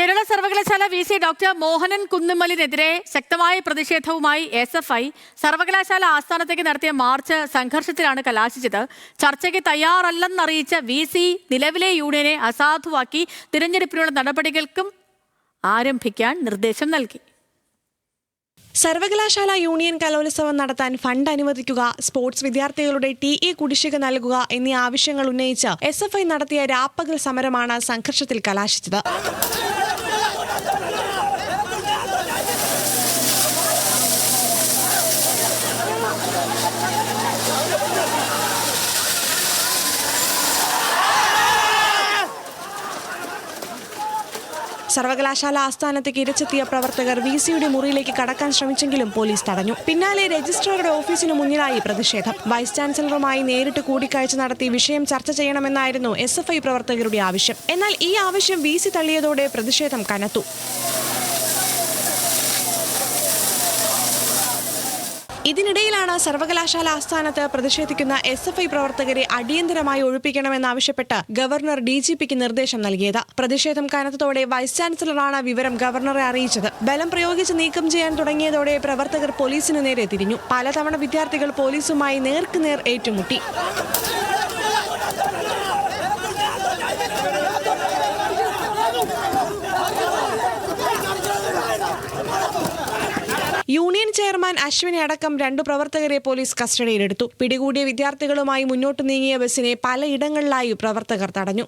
കേരള സർവകലാശാല V C doctor Mohanan കുന്നുമ്മലിനെതിരെ ശക്തമായ പ്രതിഷേധവുമായി എസ് എഫ് ഐ സർവകലാശാല ആസ്ഥാനത്തേക്ക് നടത്തിയ മാർച്ച് സംഘർഷത്തിലാണ് കലാശിച്ചത്. ചർച്ചയ്ക്ക് തയ്യാറല്ലെന്നറിയിച്ച വി സി നിലവിലെ യൂണിയനെ അസാധുവാക്കി തിരഞ്ഞെടുപ്പിനുള്ള നടപടികൾക്കും ആരംഭിക്കാൻ നിർദ്ദേശം നൽകി. സർവകലാശാല യൂണിയൻ കലോത്സവം നടത്താൻ ഫണ്ട് അനുവദിക്കുക സ്പോർട്സ് വിദ്യാർത്ഥികളുടെ ടി ഇ കുടിശ്ശിക നൽകുക എന്നീ ആവശ്യങ്ങൾ ഉന്നയിച്ച് എസ് നടത്തിയ രാപ്പകൽ സമരമാണ് സംഘർഷത്തിൽ കലാശിച്ചത്. സർവകലാശാല ആസ്ഥാനത്തേക്ക് ഇരച്ചെത്തിയ പ്രവർത്തകർ വി സിയുടെ മുറിയിലേക്ക് കടക്കാൻ ശ്രമിച്ചെങ്കിലും പോലീസ് തടഞ്ഞു. പിന്നാലെ രജിസ്ട്രാറുടെ ഓഫീസിനു മുന്നിലായി പ്രതിഷേധം. വൈസ് ചാൻസലറുമായി നേരിട്ട് കൂടിക്കാഴ്ച നടത്തി വിഷയം ചർച്ച ചെയ്യണമെന്നായിരുന്നു എസ് പ്രവർത്തകരുടെ ആവശ്യം. എന്നാൽ ഈ ആവശ്യം വി തള്ളിയതോടെ പ്രതിഷേധം കനത്തു. ഇതിനിടയിലാണ് സർവകലാശാല ആസ്ഥാനത്ത് പ്രതിഷേധിക്കുന്ന എസ് എഫ് ഐ പ്രവർത്തകരെ അടിയന്തരമായി ഒഴിപ്പിക്കണമെന്നാവശ്യപ്പെട്ട് ഗവർണർ ഡി ജി പിക്ക് നിർദ്ദേശം നൽകിയത്. പ്രതിഷേധം കനത്തതോടെ വൈസ് ചാൻസലറാണ് വിവരം ഗവർണറെ അറിയിച്ചത്. ബലം പ്രയോഗിച്ച് നീക്കം ചെയ്യാൻ തുടങ്ങിയതോടെ പ്രവർത്തകർ പോലീസിന് നേരെ തിരിഞ്ഞു. പലതവണ വിദ്യാർത്ഥികൾ പോലീസുമായി നേർക്കുനേർ ഏറ്റുമുട്ടി. യൂണിയൻ ചെയർമാൻ അശ്വിനി അടക്കം രണ്ടു പ്രവർത്തകരെ പോലീസ് കസ്റ്റഡിയിലെടുത്തു. പിടികൂടിയ വിദ്യാർത്ഥികളുമായി മുന്നോട്ട് നീങ്ങിയ ബസ്സിനെ പലയിടങ്ങളിലായി പ്രവർത്തകർ തടഞ്ഞു.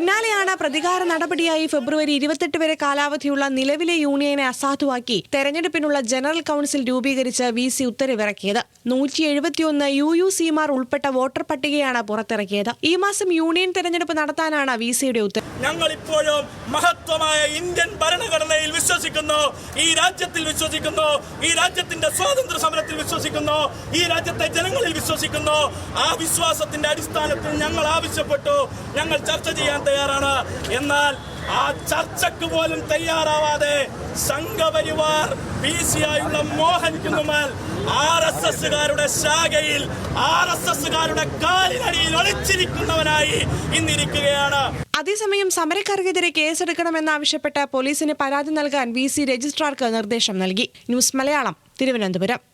പിന്നാലെയാണ് പ്രതികാര നടപടിയായി ഫെബ്രുവരി ഇരുപത്തെട്ട് വരെ കാലാവധിയുള്ള നിലവിലെ യൂണിയനെ അസാധുവാക്കി. തെരഞ്ഞെടുപ്പിനുള്ള ജനറൽ കൗൺസിൽ രൂപീകരിച്ച് വി സി ഉത്തരവിറക്കിയത്. നൂറ്റി എഴുപത്തിയൊന്ന് യു യു സിമാർ ഉൾപ്പെട്ട വോട്ടർ പട്ടികയാണ് പുറത്തിറക്കിയത്. ഈ മാസം യൂണിയൻ തെരഞ്ഞെടുപ്പ് നടത്താനാണ് വി സിയുടെ ഉത്തരവ്. ഞങ്ങൾ ഇപ്പോഴും മഹത്വമായ ഭരണഘടനയിൽ വിശ്വസിക്കുന്നു. ഈ രാജ്യത്തിൽ വിശ്വസിക്കുന്നു. ഈ രാജ്യത്തിന്റെ സ്വാതന്ത്ര്യ സമരത്തിൽ വിശ്വസിക്കുന്നു. ഈ രാജ്യത്തെ ജനങ്ങളിൽ വിശ്വസിക്കുന്നു. ആ വിശ്വാസത്തിന്റെ അടിസ്ഥാനത്തിൽ ഞങ്ങൾ ആവശ്യപ്പെട്ടു. ഞങ്ങൾ ചർച്ച ചെയ്യാൻ തയ്യാറാണ്. എന്നാൽ ആ ചർച്ചക്ക് പോലും തയ്യാറാവാതെ സംഘപരിവാർ പി സി ആയുള്ള മോഹൻ കുന്നുമൽ ആർ എസ് എസുകാരുടെ ശാഖയിൽ ആർ എസ് എസുകാരുടെ കാലിനടിയിൽ ഒളിച്ചിരിക്കുന്നവനായി ഇന്നിരിക്കുകയാണ്. അതേസമയം സമരക്കാർക്കെതിരെ കേസെടുക്കണമെന്നാവശ്യപ്പെട്ട് പോലീസിന് പരാതി നൽകാൻ വി സി രജിസ്ട്രാർക്ക് നിർദ്ദേശം നൽകി. ന്യൂസ് മലയാളം തിരുവനന്തപുരം.